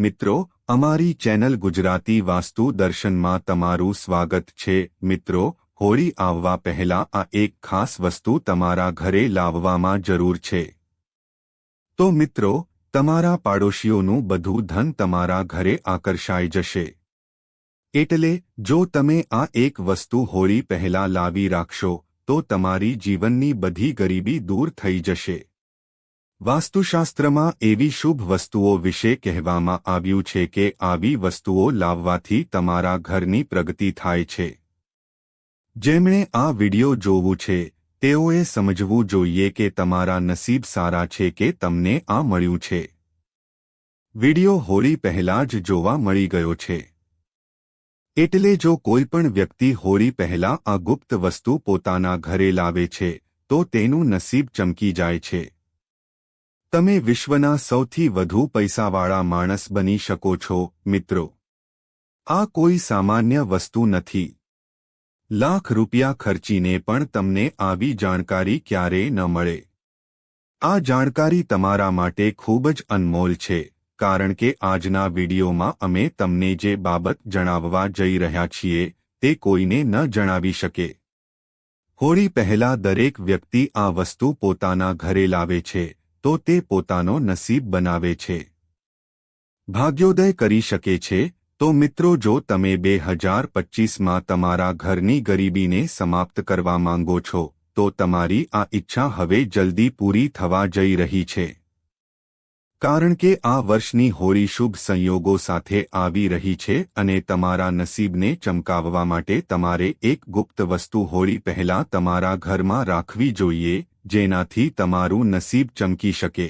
મિત્રો, અમારી ચેનલ ગુજરાતી વાસ્તુ દર્શનમાં તમારું સ્વાગત છે. મિત્રો, હોળી આવવા પહેલા આ એક ખાસ વસ્તુ તમારા ઘરે લાવવામાં જરૂર છે. તો મિત્રો, તમારા પાડોશીઓનું બધું ધન તમારા ઘરે આકર્ષાઈ જશે. એટલે, જો તમે આ એક વસ્તુ હોળી પહેલા લાવી રાખશો, તો તમારી જીવનની બધી ગરીબી દૂર થઈ જશે. વાસ્તુશાસ્ત્રમાં એવી શુભ વસ્તુઓ વિશે કહેવામાં આવ્યું છે કે આવી વસ્તુઓ લાવવાથી તમારા ઘરની પ્રગતિ થાય છે. જેમણે આ વિડિયો જોવું છે, તેઓએ સમજવું જોઈએ કે તમારા નસીબ સારા છે કે તમને આ મળ્યું છે. વિડિયો હોળી પહેલા જ જોવા મળી ગયો છે. એટલે જો કોઈ પણ વ્યક્તિ હોળી પહેલા આ ગુપ્ત વસ્તુ પોતાના ઘરે લાવે છે, તો તેનું નસીબ ચમકી જાય છે. તમે વિશ્વના સૌથી વધુ પૈસાવાળા માણસ બની શકો છો, મિત્રો. આ કોઈ સામાન્ય વસ્તુ નથી. લાખ રૂપિયા ખર્ચીને પણ તમને આવી જાણકારી ક્યારેય ન મળે. આ જાણકારી તમારા માટે ખૂબ જ અનમોલ છે, કારણ કે આજના વિડીયોમાં અમે તમને જે બાબત જણાવવા જઈ રહ્યા છીએ, તે કોઈને ન જણાવી શકે. હોળી પહેલા દરેક વ્યક્તિ આ વસ્તુ પોતાના ઘરે લાવે છે. તો તે પોતાનો નસીબ બનાવે છે. ભાગ્યોદય કરી શકે છે, તો મિત્રો જો તમે બે હજાર પચ્ચીસમાં તમારા ઘરની ગરીબીને સમાપ્ત કરવા માંગો છો, તો તમારી આ ઈચ્છા હવે જલ્દી પૂરી થવા જઈ રહી છે. કારણ કે આ વર્ષની હોળી શુભ સંયોગો સાથે આવી રહી છે અને તમારા નસીબને ચમકાવવા માટે તમારે એક ગુપ્ત વસ્તુ હોળી પહેલા તમારા ઘરમાં રાખવી જોઈએ જેનાથી તમારું નસીબ ચમકી શકે.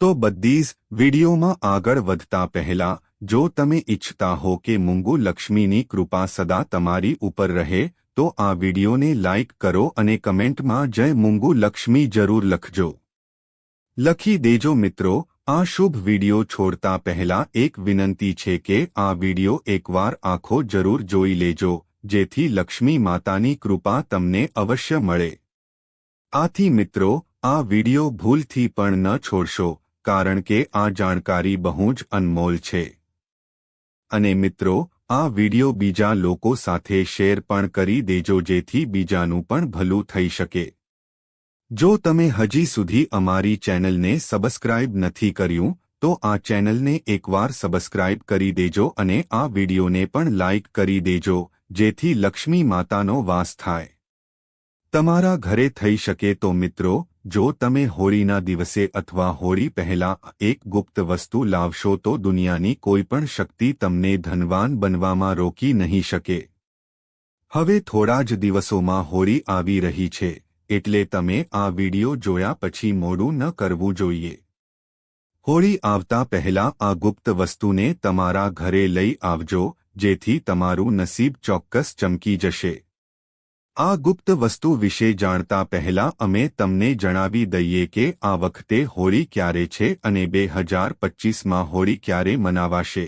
તો જ વિડીયોમાં આગળ વધતા પહેલા, જો તમે ઇચ્છતા હો કે મૂંગુ લક્ષ્મીની કૃપા સદા તમારી ઉપર રહે, તો આ વિડીયોને લાઇક કરો અને કમેન્ટમાં જય મૂંગુ લક્ષ્મી જરૂર લખજો. લખી દેજો મિત્રો, આ શુભ વીડિયો છોડતા પહેલા એક વિનંતી છે કે આ વીડિયો એકવાર આખો જરૂર જોઈ લેજો, જેથી લક્ષ્મી માતાની કૃપા તમને અવશ્ય મળે. આથી મિત્રો, આ વિડિયો ભૂલથી પણ ન છોડશો, કારણ કે આ જાણકારી બહુ જ અનમોલ છે. અને મિત્રો, આ વિડિયો બીજા લોકો સાથે શેર પણ કરી દેજો, જેથી બીજાનું પણ ભલું થઈ શકે. જો તમે હજી સુધી અમારી ચેનલને સબસ્ક્રાઇબ નથી કર્યું, તો આ ચેનલને એકવાર સબસ્ક્રાઇબ કરી દેજો અને આ વિડિયોને પણ લાઇક કરી દેજો, જેથી લક્ષ્મી માતાનો વાસ થાય. તમારા ઘરે થઈ શકે તો મિત્રો, જો તમે હોળીના દિવસે અથવા હોળી પહેલા એક ગુપ્ત વસ્તુ લાવશો તો દુનિયાની કોઈ પણ શક્તિ તમને ધનવાન બનવામાં રોકી નહીં શકે. હવે થોડા જ દિવસોમાં હોળી આવી રહી છે, એટલે તમે આ વિડિયો જોયા પછી મોડું ન કરવું જોઈએ. હોળી આવતા પહેલા આ ગુપ્ત વસ્તુને તમારા ઘરે લઈ આવજો, જેથી તમારું નસીબ ચોક્કસ ચમકી જશે. આ ગુપ્ત વસ્તુ વિશે જાણતા પહેલા અમે તમને જણાવી દઈએ કે આ વખતે હોળી ક્યારે છે અને બે હજાર પચ્ચીસમાં હોળી ક્યારે મનાવાશે.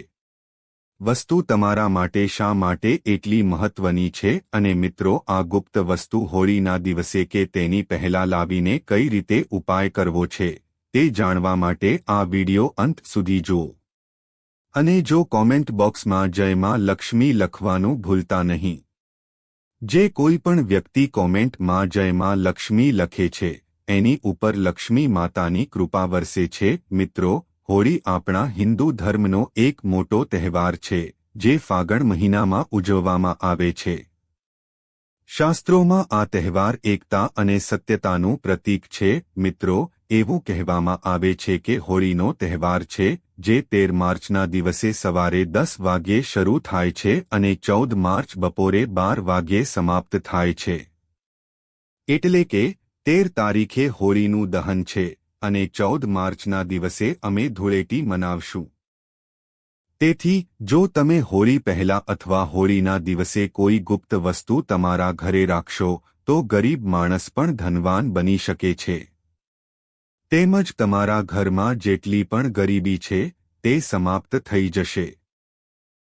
વસ્તુ તમારા માટે શા માટે એટલી મહત્વની છે અને મિત્રો, આ ગુપ્ત વસ્તુ હોળીના દિવસે કે તેની પહેલા લાવીને કઈ રીતે ઉપાય કરવો છે, તે જાણવા માટે આ વિડિયો અંત સુધી જુઓ. અને જો કોમેન્ટ બોક્સમાં જયમાં લક્ષ્મી લખવાનું ભૂલતા નહીં. જે કોઈ પણ વ્યક્તિ કોમેન્ટમાં જયમાં લક્ષ્મી લખે છે, એની ઉપર લક્ષ્મી માતાની કૃપા વરસે છે, મિત્રો, હોળી આપણા હિન્દુ ધર્મનો એક મોટો તહેવાર છે, જે ફાગણ મહિનામાં ઉજવવામાં આવે છે. શાસ્ત્રોમાં આ તહેવાર એકતા અને સત્યતાનું પ્રતીક છે, મિત્રો, એવું કહેવામાં આવે છે કે હોળીનો તહેવાર છે જે તેર માર્ચના દિવસે સવારે દસ વાગ્યે શરૂ થાય છે અને ચૌદ માર્ચ બપોરે બાર વાગ્યે સમાપ્ત થાય છે. એટલે કે, તેર તારીખે હોળીનું દહન છે અને ચૌદ માર્ચના દિવસે અમે ધૂળેટી મનાવશું. તેથી, જો તમે હોળી પહેલા અથવા હોળીના દિવસે કોઈ ગુપ્ત વસ્તુ તમારા ઘરે રાખશો, તો ગરીબ માણસ પણ ધનવાન બની શકે છે. તેમજ તમારા ઘરમાં જેટલી પણ ગરીબી છે, તે સમાપ્ત થઈ જશે.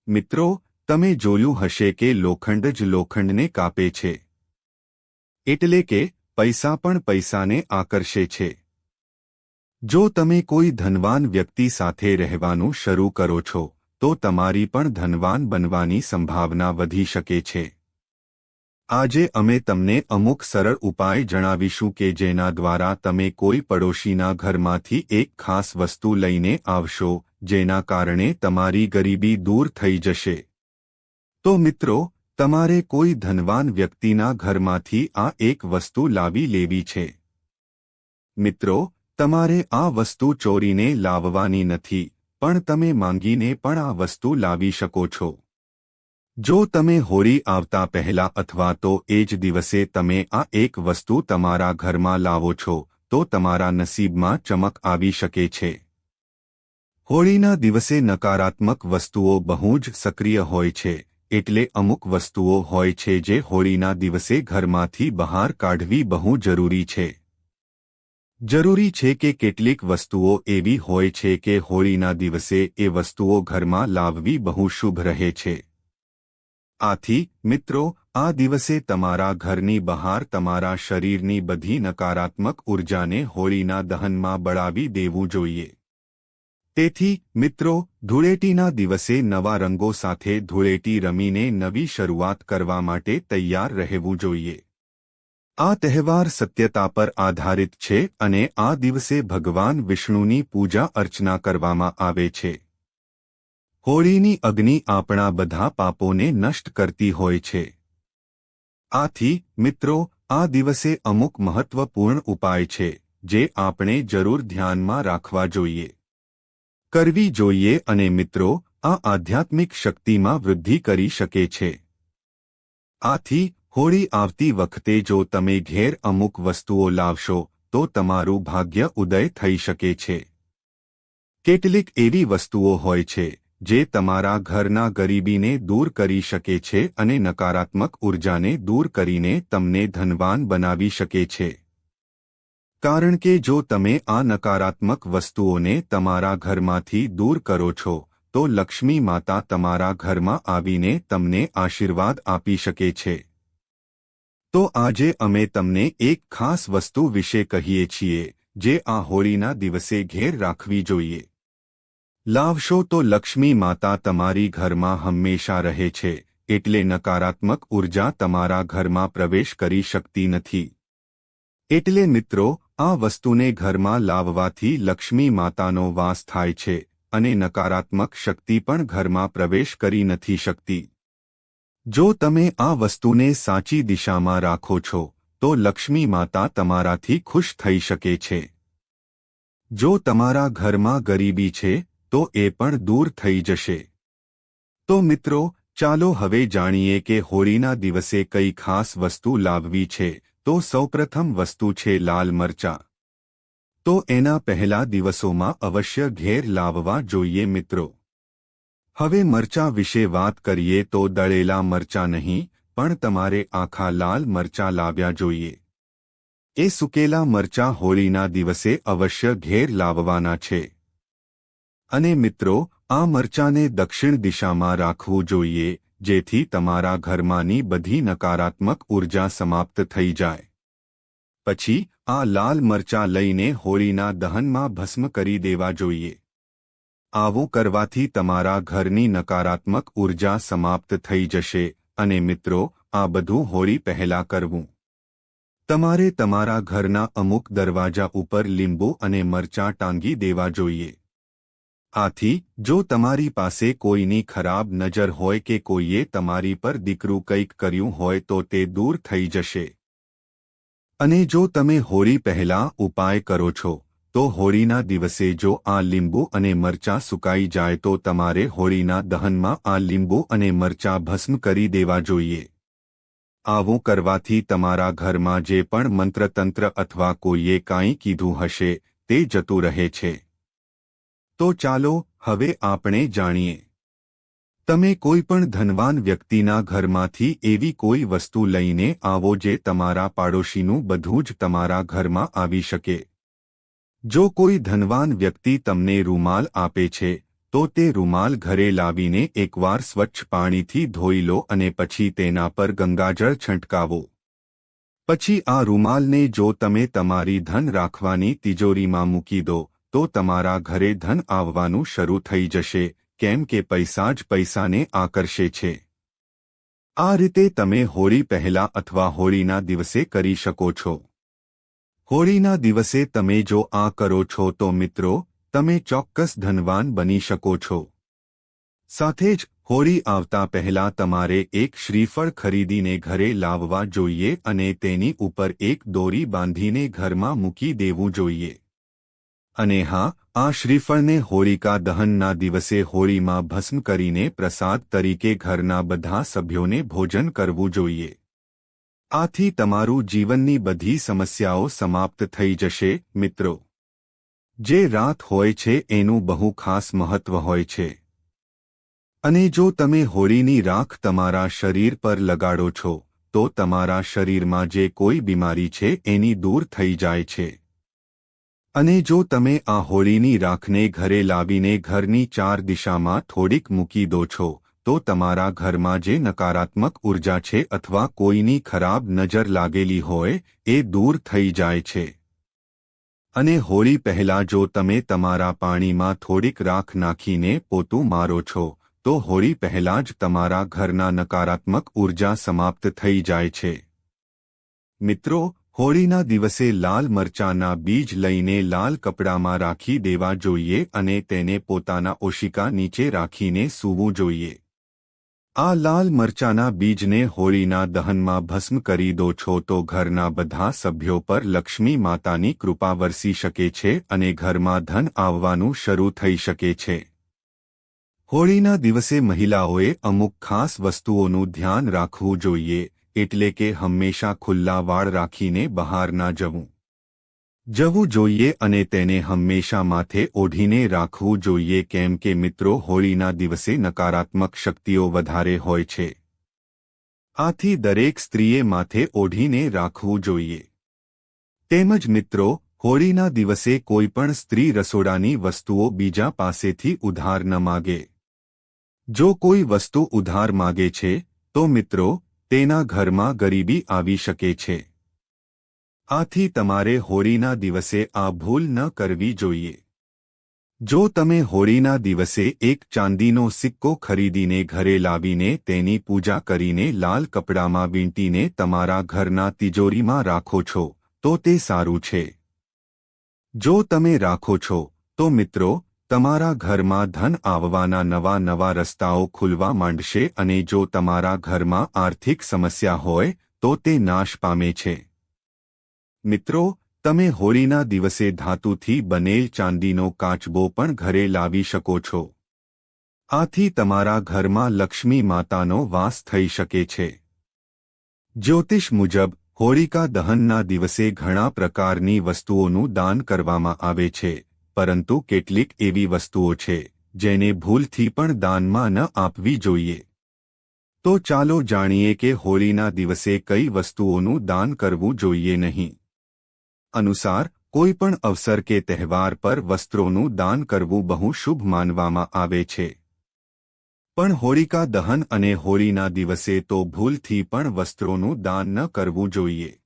મિત્રો, તમે જોયું હશે કે લોખંડ જ લોખંડને કાપે છે. એટલે કે, પૈસા પણ પૈસાને આકર્ષે છે. જો તમે કોઈ ધનવાન વ્યક્તિ સાથે રહેવાનું શરૂ કરો છો, તો તમારી પણ ધનવાન બનવાની સંભાવના વધી શકે છે. આજે અમે તમને અમુક સરળ ઉપાય જણાવીશું કે જેના દ્વારા તમે કોઈ પડોશીના ઘરમાંથી એક ખાસ વસ્તુ લઈને આવશો, જેના કારણે તમારી ગરીબી દૂર થઈ જશે. તો મિત્રો, તમારે કોઈ ધનવાન વ્યક્તિના ઘરમાંથી આ એક વસ્તુ લાવી લેવી છે. મિત્રો, તમારે આ વસ્તુ ચોરીને લાવવાની નથી, પણ તમે માંગીને પણ આ વસ્તુ લાવી શકો છો. જો તમે હોળી આવતા પહેલા અથવા તો એ જ દિવસે તમે આ એક વસ્તુ તમારા ઘરમાં લાવો છો, તો તમારા નસીબમાં ચમક આવી શકે છે. હોળીના દિવસે નકારાત્મક વસ્તુઓ બહુ જ સક્રિય હોય છે, એટલે અમુક વસ્તુઓ હોય છે જે હોળીના દિવસે ઘરમાંથી બહાર કાઢવી બહુ જરૂરી છે. જરૂરી છે કે કેટલીક વસ્તુઓ એવી હોય છે કે હોળીના દિવસે એ વસ્તુઓ ઘરમાં લાવવી બહુ શુભ રહે છે. આથી, મિત્રો, આ દિવસે તમારા ઘરની બહાર તમારા શરીરની બધી નકારાત્મક ઉર્જાને હોળીના દહનમાં બળાવી દેવું જોઈએ. તેથી, મિત્રો, ધૂળેટીના દિવસે નવા રંગો સાથે ધૂળેટી રમીને નવી શરૂઆત કરવા માટે તૈયાર રહેવું જોઈએ. આ તહેવાર સત્યતા પર આધારિત છે અને આ દિવસે ભગવાન વિષ્ણુની પૂજા અર્ચના કરવામાં આવે છે. હોળીની અગ્નિ આપણા બધા પાપોને નષ્ટ કરતી હોય છે. આથી, મિત્રો, આ દિવસે અમુક મહત્વપૂર્ણ ઉપાય છે, જે આપણે જરૂર ધ્યાનમાં રાખવા જોઈએ. કરવી જોઈએ અને, મિત્રો, આ આધ્યાત્મિક શક્તિમાં વૃદ્ધિ કરી શકે છે. આથી, હોળી આવતી વખતે જો તમે ઘેર અમુક વસ્તુઓ લાવશો, તો તમારું ભાગ્ય ઉદય થઈ શકે છે. કેટલીક એવી વસ્તુઓ હોય છે જે તમારા ઘરના ગરીબીને દૂર કરી શકે છે અને નકારાત્મક ઉર્જાને દૂર કરીને તમને ધનવાન બનાવી શકે છે. કારણ કે જો તમે આ નકારાત્મક વસ્તુઓને તમારા ઘરમાંથી દૂર કરો છો, તો લક્ષ્મી માતા તમારા ઘરમાં આવીને તમને આશીર્વાદ આપી શકે છે. તો આજે અમે તમને એક ખાસ વસ્તુ વિશે કહીએ છીએ, જે આ હોળીના દિવસે ઘેર રાખવી જોઈએ. લાવશો તો લક્ષ્મી માતા તમારી ઘરમાં હંમેશા રહે છે, એટલે નકારાત્મક ઊર્જા તમારા ઘરમાં પ્રવેશ કરી શકતી નથી. એટલે મિત્રો, આ વસ્તુને ઘરમાં લાવવાથી લક્ષ્મી માતાનો વાસ થાય છે, અને નકારાત્મક શક્તિ પણ ઘરમાં પ્રવેશ કરી નથી શકતી. જો તમે આ વસ્તુને સાચી દિશામાં રાખો છો, તો લક્ષ્મી માતા તમારાથી ખુશ થઈ શકે છે. જો તમારા ઘરમાં ગરીબી છે તો એ પણ દૂર થઈ જશે. તો મિત્રો, ચાલો હવે જાણીએ કે હોળીના દિવસે કઈ ખાસ વસ્તુ લાવવી છે. તો સૌપ્રથમ વસ્તુ છે લાલ મરચાં. તો એના પહેલા દિવસોમાં અવશ્ય ઘેર લાવવા જોઈએ મિત્રો. હવે મરચાં વિશે વાત કરીએ તો દળેલા મરચાં નહીં, પણ તમારે આખા લાલ મરચાં લાવ્યા જોઈએ. એ સુકેલા મરચાં હોળીના દિવસે અવશ્ય ઘેર લાવવાના છે. અને મિત્રો, આ મરચાને દક્ષિણ દિશામાં રાખવું જોઈએ, જેથી તમારા ઘરમાંની બધી નકારાત્મક ઊર્જા સમાપ્ત થઈ જાય. પછી, આ લાલ મરચાં લઈને હોળીના દહનમાં ભસ્મ કરી દેવા જોઈએ. આવું કરવાથી તમારા ઘરની નકારાત્મક ઊર્જા સમાપ્ત થઈ જશે, અને મિત્રો, આ બધું હોળી પહેલા કરવું. તમારે તમારા ઘરના અમુક દરવાજા ઉપર લીંબુ અને મરચાં ટાંગી દેવા જોઈએ. આથી, જો તમારી પાસે કોઈની ખરાબ નજર હોય કે કોઈએ તમારી પર દીકરું કંઈક કર્યું હોય તો તે દૂર થઈ જશે. અને જો તમે હોળી પહેલા ઉપાય કરો છો, તો હોળીના દિવસે જો આ લીંબુ અને મરચાં સુકાઈ જાય તો તમારે હોળીના દહનમાં આ લીંબુ અને મરચાં ભસ્મ કરી દેવા જોઈએ. આવું કરવાથી તમારા ઘરમાં જે પણ મંત્રતંત્ર અથવા કોઈએ કાંઈ કીધું હશે, તે જતું રહે છે. તો ચાલો હવે આપણે જાણીએ. તમે કોઈ પણ ધનવાન વ્યક્તિના ઘરમાંથી એવી કોઈ વસ્તુ લઈને આવો જે તમારા પાડોશીનું બધું જ તમારા ઘરમાં આવી શકે. જો કોઈ ધનવાન વ્યક્તિ તમને રૂમાલ આપે છે, તો તે રૂમાલ ઘરે લાવીને એકવાર સ્વચ્છ પાણીથી ધોઈ લો અને પછી તેના પર ગંગાજળ છંટકાવો. પછી આ રૂમાલને જો તમે તમારી ધન રાખવાની તિજોરીમાં મૂકી દો તો તમારા ઘરે ધન આવવાનું શરૂ થઈ જશે, કેમ કે પૈસા જ પૈસાને આકર્ષે છે. આ રીતે તમે હોળી પહેલા અથવા હોળીના દિવસે કરી શકો છો. હોળીના દિવસે તમે જો આ કરો છો તો મિત્રો, તમે ચોક્કસ ધનવાન બની શકો છો. સાથે જ, હોળી આવતા પહેલા તમારે એક શ્રીફળ ખરીદીને ઘરે લાવવા જોઈએ અને તેની ઉપર એક દોરી બાંધીને ઘરમાં મૂકી દેવું જોઈએ. અને હા, આ શ્રીફળને હોળિકા દહનના દિવસે હોળીમાં ભસ્મ કરીને પ્રસાદ તરીકે ઘરના બધા સભ્યોને ભોજન કરવું જોઈએ. આથી તમારું જીવનની બધી સમસ્યાઓ સમાપ્ત થઈ જશે, મિત્રો. જે રાત હોય છે એનું બહુ ખાસ મહત્વ હોય છે. અને જો તમે હોળીની રાખ તમારા શરીર પર લગાડો છો, તો તમારા શરીરમાં જે કોઈ બીમારી છે એની દૂર થઈ જાય છે. અને જો તમે આ હોળીની રાખને ઘરે લાવીને ઘરની ચાર દિશામાં થોડીક મૂકી દો છો, તો તમારા ઘરમાં જે નકારાત્મક ઊર્જા છે અથવા કોઈની ખરાબ નજર લાગેલી હોય, એ દૂર થઈ જાય છે. અને હોળી પહેલા જો તમે તમારા પાણીમાં થોડીક રાખ નાખીને પોતું મારો છો, તો હોળી પહેલા જ તમારા ઘરના નકારાત્મક ઊર્જા સમાપ્ત થઈ જાય છે. મિત્રો હોળીના દિવસે લાલ મરચાના બીજ લઈને લાલ કપડામાં રાખી દેવા જોઈએ અને તેને પોતાના ઓશિકા નીચે રાખીને સૂવું જોઈએ. આ લાલ મરચાના બીજને હોળીના દહનમાં ભસ્મ કરી દો છો તો ઘરના બધા સભ્યો પર લક્ષ્મી માતાની કૃપા વરસી શકે છે અને ઘરમાં ધન આવવાનું શરૂ થઈ શકે છે. હોળીના દિવસે મહિલાઓએ અમુક ખાસ વસ્તુઓનું ધ્યાન રાખવું જોઈએ. એટલે કે હંમેશા ખુલ્લા વાળ રાખીને બહાર ના જવું. જવું જોઈએ અને તેને હંમેશા માથે ઓઢીને રાખવું જોઈએ કેમ કે મિત્રો હોળીના દિવસે નકારાત્મક શક્તિઓ વધારે હોય છે. આથી દરેક સ્ત્રીએ માથે ઓઢીને રાખવું જોઈએ. તેમજ મિત્રો, હોળીના દિવસે કોઈપણ સ્ત્રી રસોડાની વસ્તુઓ બીજા પાસેથી ઉધાર ન માગે. જો કોઈ વસ્તુ ઉધાર માગે છે, તો મિત્રો તેના ઘરમાં ગરીબી આવી શકે છે. આથી તમારે હોળીના દિવસે આ ભૂલ ન કરવી જોઈએ. જો તમે હોળીના દિવસે એક ચાંદીનો સિક્કો ખરીદીને ઘરે લાવીને તેની પૂજા કરીને લાલ કપડામાં વીંટીને તમારા ઘરના તિજોરીમાં રાખો છો, તો તે સારું છે. જો તમે રાખો છો, તો મિત્રો તમારા ઘરમાં ધન આવવાના નવા નવા રસ્તાઓ ખુલવા માંડશે અને જો તમારા ઘરમાં આર્થિક સમસ્યા હોય, તો તે નાશ પામે છે. મિત્રો, તમે હોળીના દિવસે ધાતુથી બનેલ ચાંદીનો કાચબો પણ ઘરે લાવી શકો છો. આથી તમારા ઘરમાં લક્ષ્મી માતાનો વાસ થઈ શકે છે. જ્યોતિષ મુજબ, હોળિકા દહનના દિવસે ઘણા પ્રકારની વસ્તુઓનું દાન કરવામાં આવે છે. પરંતુ કેટલીક એવી વસ્તુઓ છે, જેને ભૂલથી પણ દાનમાં ન આપવી જોઈએ. તો ચાલો જાણીએ કે હોળીના દિવસે કઈ વસ્તુઓનું દાન કરવું જોઈએ નહીં. અનુસાર, કોઈ પણ અવસર કે તહેવાર પર વસ્ત્રોનું દાન કરવું બહુ શુભ માનવામાં આવે છે. પણ હોળિકા દહન અને હોળીના દિવસે તો ભૂલથી પણ વસ્ત્રોનું દાન ન કરવું જોઈએ.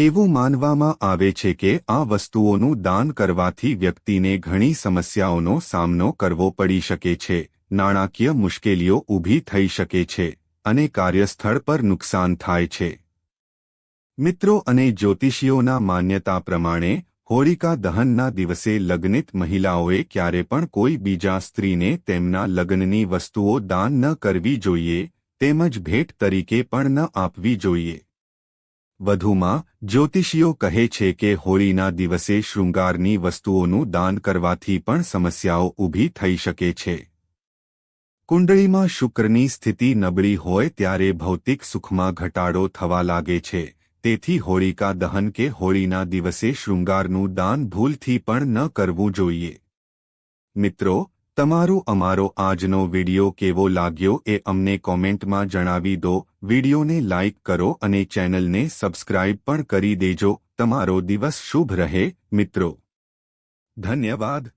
એવું માનવામાં આવે છે કે આ વસ્તુઓનું દાન કરવાથી વ્યક્તિને ઘણી સમસ્યાઓનો સામનો કરવો પડી શકે છે, નાણાકીય મુશ્કેલીઓ ઊભી થઈ શકે છે, અને કાર્યસ્થળ પર નુકસાન થાય છે. મિત્રો અને જ્યોતિષીઓના માન્યતા પ્રમાણે હોળિકા દહનના દિવસે લગ્નિત મહિલાઓએ ક્યારે પણ કોઈ બીજા સ્ત્રીને તેમના લગ્નની વસ્તુઓ દાન ન કરવી જોઈએ, તેમજ ભેટ તરીકે પણ ન આપવી જોઈએ. વધુમાં, જ્યોતિષીઓ કહે છે કે હોળીના દિવસે શૃંગારની વસ્તુઓનું દાન કરવાથી પણ સમસ્યાઓ ઊભી થઈ શકે છે. કુંડળીમાં શુક્રની સ્થિતિ નબળી હોય ત્યારે ભૌતિક સુખમાં ઘટાડો થવા લાગે છે. તેથી હોળિકા દહન કે હોળીના દિવસે શૃંગારનું દાન ભૂલથી પણ ન કરવું જોઈએ. મિત્રો તમારો અમારો આજનો વિડિયો કેવો લાગ્યો એ અમને કોમેન્ટમાં જણાવી દો, વિડિયોને લાઇક કરો અને ચેનલને સબસ્ક્રાઇબ પણ કરી દેજો, તમારો દિવસ શુભ રહે, મિત્રો. ધન્યવાદ.